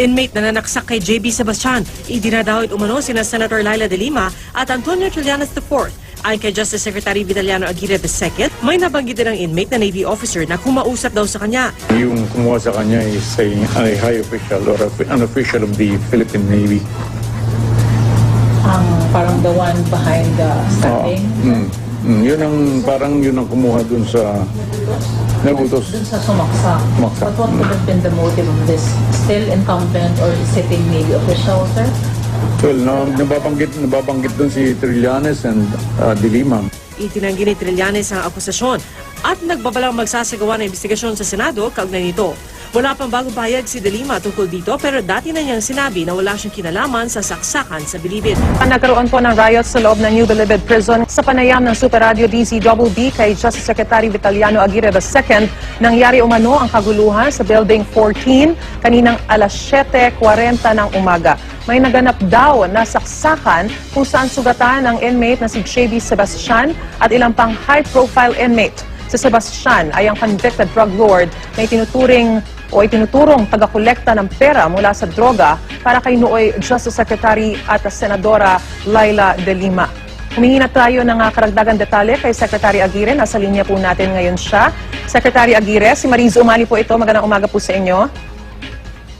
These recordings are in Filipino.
Inmate na nanaksak kay JB Sebastian. Idinadawit umano sina Senator Laila de Lima at Antonio Trillanes IV. Ayon kay Justice Secretary Vidaliano Aguirre II, may nabanggit din ang inmate na Navy officer na kumausap daw sa kanya. Yung kumuha sa kanya is a, a high official or an official of the Philippine Navy. ang parang the one behind the standing. Mm, mm, yun ang parang yun ang kumuha dun sa nagutos. Dun sa sumaksak. Sumaksak. But what could have been the motive of this? Still incumbent or sitting Navy official, sir? Well, na, nababanggit, nababanggit dun si Trillanes and uh, Dilima. Itinanggi ni Trillanes ang akusasyon at nagbabalang magsasagawa ng investigasyon sa Senado kaugnay nito. Wala pang bagong pahayag si De Lima tungkol dito pero dati na niyang sinabi na wala siyang kinalaman sa saksakan sa Bilibid. Nagkaroon po ng riot sa loob ng New Bilibid Prison sa panayam ng Super Radio DZBB kay Justice Secretary Vitaliano Aguirre II. Nangyari umano ang kaguluhan sa Building 14 kaninang alas 7.40 ng umaga. May naganap daw na saksakan kung saan sugatan ng inmate na si JB Sebastian at ilang pang high-profile inmate. Si Sebastian ay ang convicted drug lord na itinuturing o itinuturong taga-kolekta ng pera mula sa droga para kay Nooy Justice Secretary at Senadora Laila De Lima. Humingi na tayo ng ah, karagdagan detalye kay Secretary Aguirre. Nasa linya po natin ngayon siya. Secretary Aguirre, si Mariz Umali po ito. Magandang umaga po sa inyo.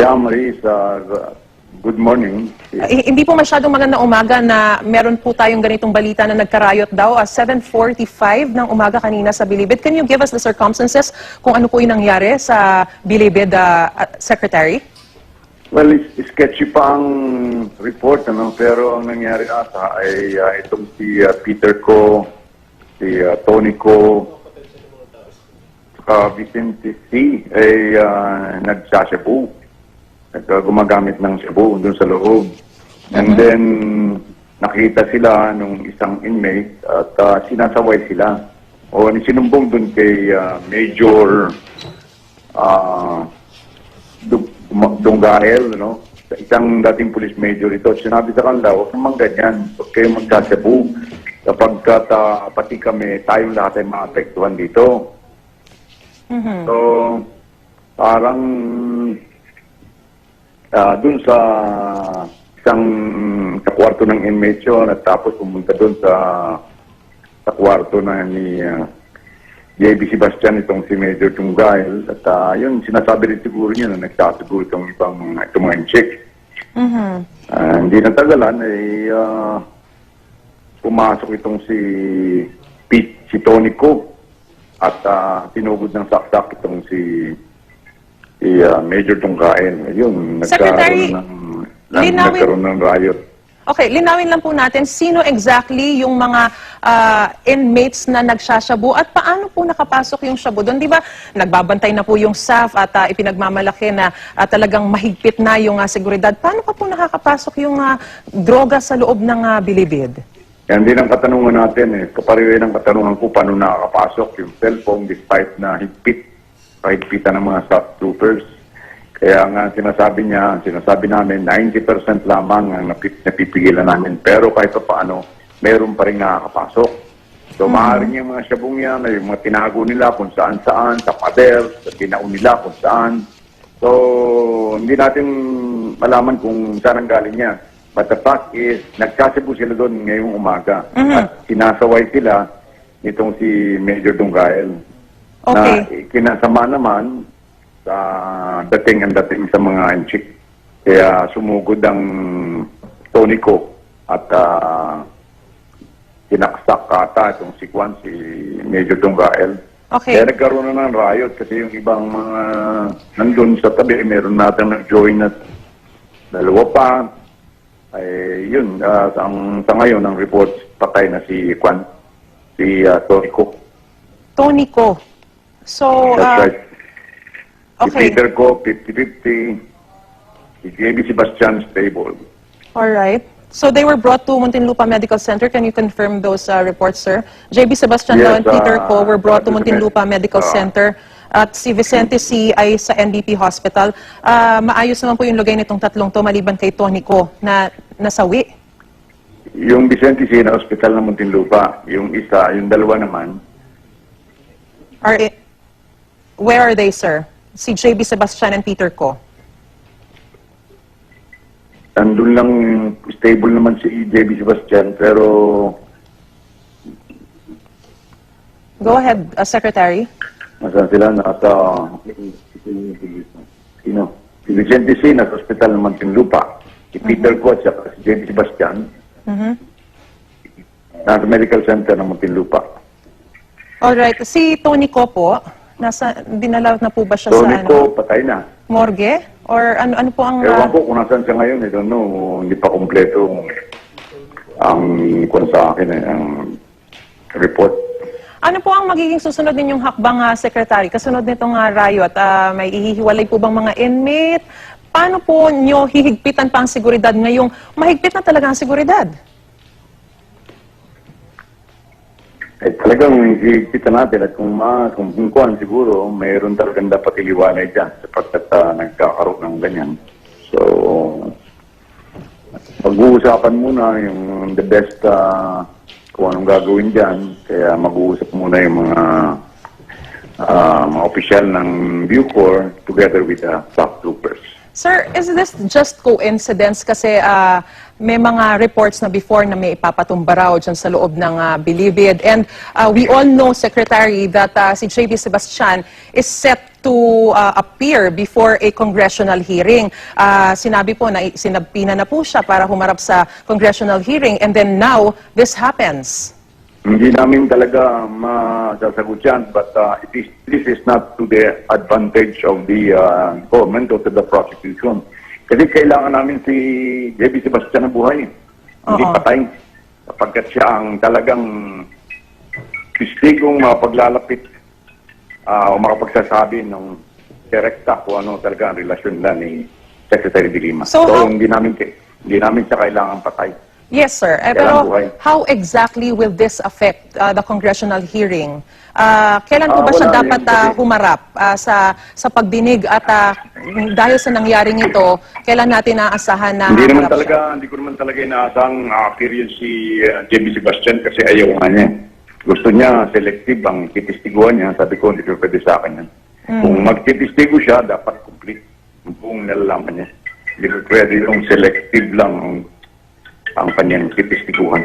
Siya, Maris, uh, good morning. Ah, hi- hindi po masyadong magandang umaga na meron po tayong ganitong balita na nagkarayot daw at 7.45 ng umaga kanina sa Bilibid. Can you give us the circumstances kung ano po yung nangyari sa Bilibid, ah, ah, Secretary? Well, is- sketchy pa ang report, ano? pero ang nangyari ata ay uh, itong si uh, Peter Ko, si uh, Tony Ko, saka Vicente C. ay uh, nagsashabu. Uh, gumagamit ng shabu doon sa loob. And then, nakita sila nung isang inmate at uh, sinasaway sila. O sinumbong doon kay uh, Major ah Dung- Dum- Dunggael, no? Isang dating police major ito. Sinabi sa kanila, huwag naman ganyan. Huwag kayong magsasabu. Kapag kata, pati kami, tayong lahat ay maapektuhan dito. So, parang ah dun sa isang sa kwarto ng inmate yun at tapos pumunta dun sa sa kwarto na ni ah, JB Sebastian itong si Major Tunggail. At ah, yun sinasabi rin siguro niya na nagsasago itong ibang itong mga chick. Ah, hindi natagalan ay ah, pumasok itong si Pete, si Tony Ko at ah, tinugod ng saksak itong si ah, Major Tunggail. Ayun, Secretary, nagkaroon ng, ng, linawin- nagkaroon ng riot. Okay, linawin lang po natin sino exactly yung mga ah, inmates na nagsashabu at paano po nakapasok yung shabu doon. Di ba nagbabantay na po yung staff at ah, ipinagmamalaki na ah, talagang mahigpit na yung ah, seguridad. Paano pa po nakakapasok yung ah, droga sa loob ng ah, bilibid? Yan din ang katanungan natin eh. Kapareho ng katanungan ko paano nakakapasok yung cellphone despite na higpit, kahigpitan ng mga staff troopers. Kaya nga sinasabi niya, sinasabi namin 90% lamang ang napip, napipigilan namin. Pero kahit pa paano, meron pa rin nakakapasok. So maaaring yung mga syabong yan, yung mga tinago nila kung saan-saan, sa pader, sa tinaon nila kung saan. So, hindi natin malaman kung saan ang galing yan. But the fact is, nagkasibo sila doon ngayong umaga. At sinasaway sila nitong si Major Dunggael. Okay. Na kinasama naman sa dating ang dating sa mga anchik. Kaya sumugod ang Tony ko at ah, tinaksak kata itong si Kwan, si Major Dunggael. Okay. Kaya nagkaroon na ng riot kasi yung ibang mga nandun sa tabi, meron natin nag-join na dalawa pa. Ay, yun, ah, ang, sa ngayon, ang report, patay na si Kwan, si uh, Tony Cook. Tony Ko. So, That's ah, right. Si okay. Peter Ko, 50-50. Si JB Sebastian, stable. All right. So they were brought to Muntinlupa Medical Center. Can you confirm those uh, reports, sir? JB Sebastian Yes, and Peter uh, Co. were brought to uh, Muntinlupa Medical uh, Center. At si Vicente C. ay sa NBP Hospital. Ah, maayos naman po yung lugay nitong tatlong to maliban kay Tony Ko na nasawi. Yung Vicente C. na hospital ng Muntinlupa, yung isa, yung dalawa naman, Are where are they, sir? Si JB Sebastian and Peter Ko. Andun lang, stable naman si JB Sebastian, pero Go ahead, uh, Secretary. nasa sila, nasa, sino? Si Vicente C. nasa hospital ng Muntinlupa. Si Peter Ko at saka si JB Sebastian, nasa medical center ng Muntinlupa. Alright, si Tony ko po, nasa, dinala na po ba siya Tony sa ko, ano, patay na. morgue? Or ano, ano po ang... Ewan uh, ko kung nasan siya ngayon, I don't know, hindi pa kompleto ang kung sa akin, eh, ang report. Ano po ang magiging susunod ninyong hakbang, uh, Secretary? Kasunod nitong uh, riot, ah, may ihihiwalay po bang mga inmate? Paano po nyo hihigpitan pa ang seguridad ngayong mahigpit na talaga ang seguridad? Eh, talagang higpitan natin at kung, ma, kung, kung kuhan siguro, mayroon talagang dapat iliwanay dyan sapagkat uh, nagkakaroon ng ganyan. So, pag-uusapan muna yung the best uh, kung anong gagawin dyan. Kaya mag-uusap muna yung mga uh, mga opisyal ng Bucor together with the top troopers. Sir, is this just coincidence? Kasi ah, may mga reports na before na may ipapatumba raw dyan sa loob ng uh, Bilibid. And ah, we all know, Secretary, that ah, si J.B. Sebastian is set to ah, appear before a congressional hearing. Ah, sinabi po na sinabpina na po siya para humarap sa congressional hearing. And then now, this happens. Hindi namin talaga masasagot yan, but uh, it is, this is not to the advantage of the uh, government or to the prosecution. Kasi kailangan namin si J.B. Sebastian na buhay. Hindi Oo. patay. Sapagkat siya ang talagang testigong mapaglalapit uh, o makapagsasabi ng direkta kung ano talaga ang relasyon nila ni Secretary de Lima. So how- hindi namin hindi namin siya kailangan patay. Yes, sir. Eh, Kailan pero how exactly will this affect uh, the congressional hearing? Ah, kailan po Ah, ba siya wala dapat yun ah, kasi- humarap ah, sa sa pagdinig at ah, dahil sa nangyaring ito, kailan natin naaasahan na Hindi naman haharap talaga, hindi ko naman talaga inaasang uh, si uh, JB Sebastian kasi ayaw nga niya. Gusto niya selective ang titistiguan niya. Sabi ko, hindi ko pwede sa akin yan. Kung magtitistigo siya, dapat complete. Yung buong nalalaman niya. Hindi ko pwede yung selective lang ang, ang kanyang titistiguhan.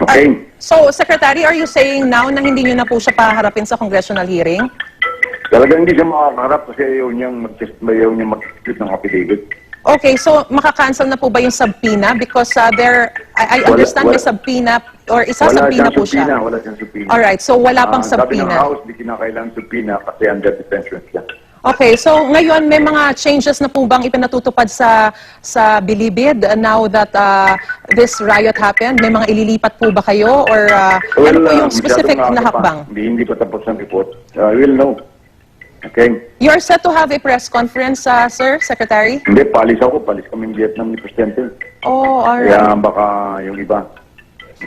Okay? siya? So, Secretary, are you saying now na hindi niyo na po siya paharapin sa congressional hearing? Talagang hindi siya makakaharap kasi ayaw niyang ayaw niyang mag-test ng affidavit. Okay, so makakancel na po ba yung subpoena? Because uh, there, I, I Wala- understand may wala- subpoena or isa Wala subpoena po siya. subpoena, wala siyang subpoena. Alright, so wala pang Ah, Sabi ng subpoena. House, di kinakailangan subpoena kasi under detention siya. Okay, so ngayon may mga changes na po bang ipinatutupad sa sa Bilibid uh, now that uh, this riot happened? May mga ililipat po ba kayo or uh, ano po uh, yung specific masyadong na pa. hakbang? Hindi, hindi pa tapos ang report. Uh, we'll know. Okay? You're set to have a press conference, uh, sir, secretary? Hindi, palis ako. Palis kami ng Vietnam ni Presidente. Oh, alright. Kaya baka yung iba.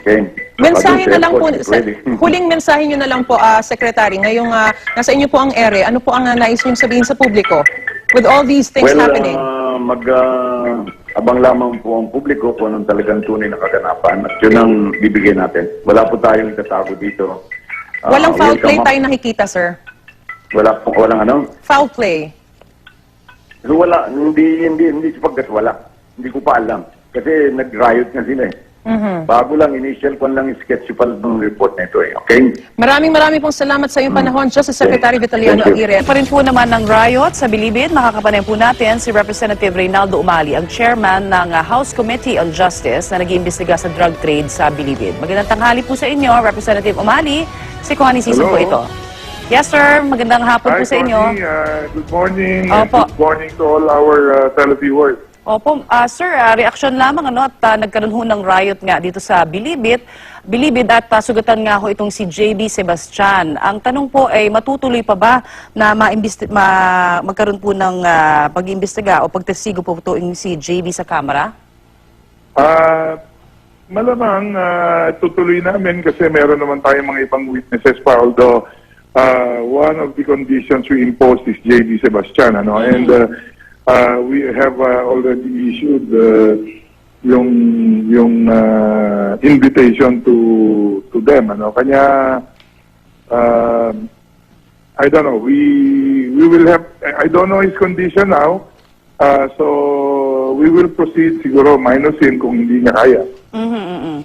Okay? Mensahe na lang po, sa huling mensahe nyo na lang po, ah, Secretary, ngayong ah, nasa inyo po ang ere, ano po ang uh, nais nyo sabihin sa publiko? With all these things well, happening. uh, mag, uh, abang lamang po ang publiko kung anong talagang tunay na kaganapan at yun ang bibigyan natin. Wala po tayong itatago dito. Uh, Walang foul welcome play tayo nakikita, sir. Wala po, walang ano? Foul play. So, wala, hindi, hindi, hindi sapagkat wala. Hindi ko pa alam. Kasi nag-riot na sila eh. Mhm. Bago lang, initial ko lang sketch pa ng report nito eh. Okay? Maraming maraming pong salamat sa iyong panahon, Justice Secretary Vitaliano. Aguirre. Pa rin po naman ng riot sa Bilibid, makakapanay po natin si Representative Reynaldo Umali, ang chairman ng uh, House Committee on Justice na nag-iimbestiga sa drug trade sa Bilibid. Magandang tanghali po sa inyo, Representative Umali. Si Connie Season Hello. po ito. Yes, sir. Magandang hapon Hi, po sa inyo. Connie. Uh, good morning. and Opo. Good morning to all our uh, televiewers. Opo, ah, sir, ah, reaksyon lamang ano, at ah, nagkaroon ho ng riot nga dito sa Bilibid. Bilibid at ah, sugatan nga ho itong si JB Sebastian. Ang tanong po ay matutuloy pa ba na ma- magkaroon po ng ah, pag-imbestiga o pagtestigo po itong si JB sa Kamara? Uh, malamang uh, tutuloy namin kasi meron naman tayong mga ibang witnesses pa although uh, one of the conditions we imposed is JB Sebastian ano and uh, uh, we have uh, already issued uh, yung yung uh, invitation to to them ano kanya uh, I don't know we we will have I don't know his condition now uh, so we will proceed siguro minusin kung hindi niya kaya. Mhm, mhm.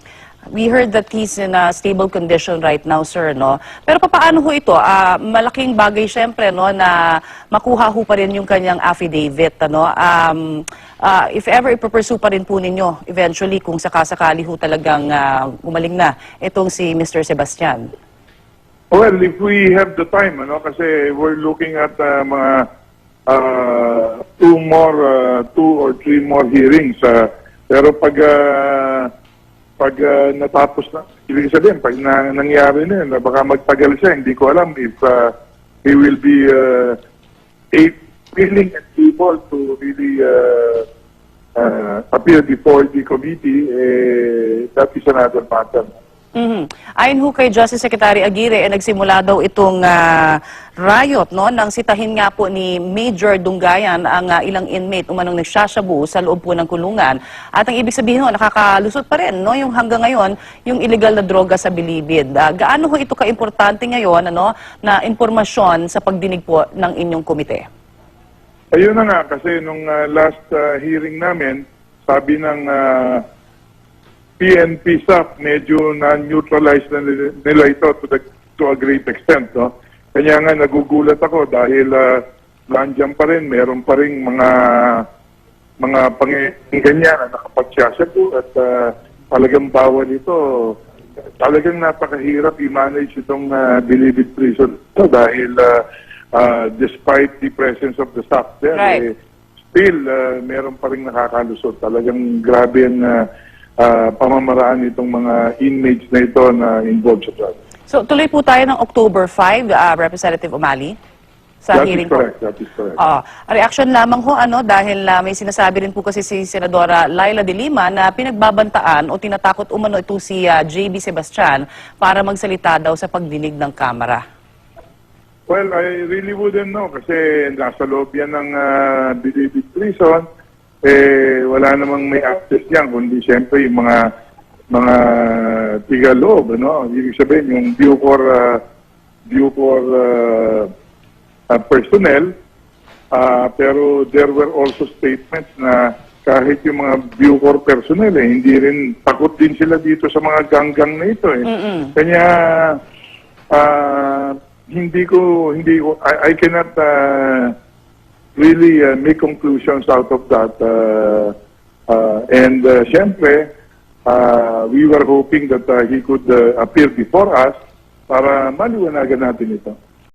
We heard that he's in a stable condition right now, sir, no? Pero papaano ho ito? Ah, malaking bagay syempre, no, na makuha ho pa rin yung kanyang affidavit, ano? Um, ah, if ever ipupursue pa rin po ninyo, eventually, kung sakasakali ho talagang ah, gumaling na itong si Mr. Sebastian. Well, if we have the time, ano, kasi we're looking at uh, mga uh, two more, uh, two or three more hearings. uh, pero pag uh, pag uh, natapos na, ibig sabihin, pag na, nangyari na yun, baka magtagal siya, hindi ko alam if uh, he will be uh, willing and able to really uh, uh, appear before the committee, eh, that is another matter. Mhm. Ayon ho kay Justice Secretary Aguirre, eh, nagsimula daw itong ah, riot no, nang sitahin nga po ni Major Dunggayan ang ah, ilang inmate umanong nagsasyabu sa loob po ng kulungan. At ang ibig sabihin ho, nakakalusot pa rin no, yung hanggang ngayon, yung illegal na droga sa bilibid. Ah, gaano ho ito kaimportante ngayon ano, na impormasyon sa pagdinig po ng inyong komite? Ayun na nga, kasi nung uh, last uh, hearing namin, sabi ng uh, PNP staff, medyo na-neutralize na nila, nila ito to, the, to a great extent. No? Kanya nga nagugulat ako dahil uh, nandiyan pa rin, meron pa rin mga mga panginggan niya na nakapagsasya po at uh, talagang bawal ito. Talagang napakahirap i-manage itong uh, Bilibid Prison ito dahil uh, uh, despite the presence of the staff there, Right. eh, still uh, meron pa rin nakakalusot. Talagang grabe ang uh, uh, pamamaraan itong mga inmates na ito na involved sa drugs. So tuloy po tayo ng October 5, ah, Representative Umali, sa That is hearing po. correct, that is correct. Ah, reaction lamang ho ano dahil ah, may sinasabi rin po kasi si Senadora Laila de Lima na pinagbabantaan o tinatakot umano ito si ah, JB Sebastian para magsalita daw sa pagdinig ng Kamara. Well, I really wouldn't know kasi nasa loob yan ng uh, Bilibid Prison. Eh, wala namang may access niyan, kundi siyempre yung mga mga tiga-loob, ano? Ibig sabihin, yung Bucor, uh, Bucor uh, uh, personnel, Ah, pero there were also statements na kahit yung mga Bucor personnel, eh, hindi rin, takot din sila dito sa mga ganggang na ito. Eh. Kanya, ah, hindi ko, hindi ko, I, I cannot ah, really ah, make conclusions out of that. Uh, uh, and uh, syempre, uh, we were hoping that uh, he could uh, appear before us para maliwanagan natin ito.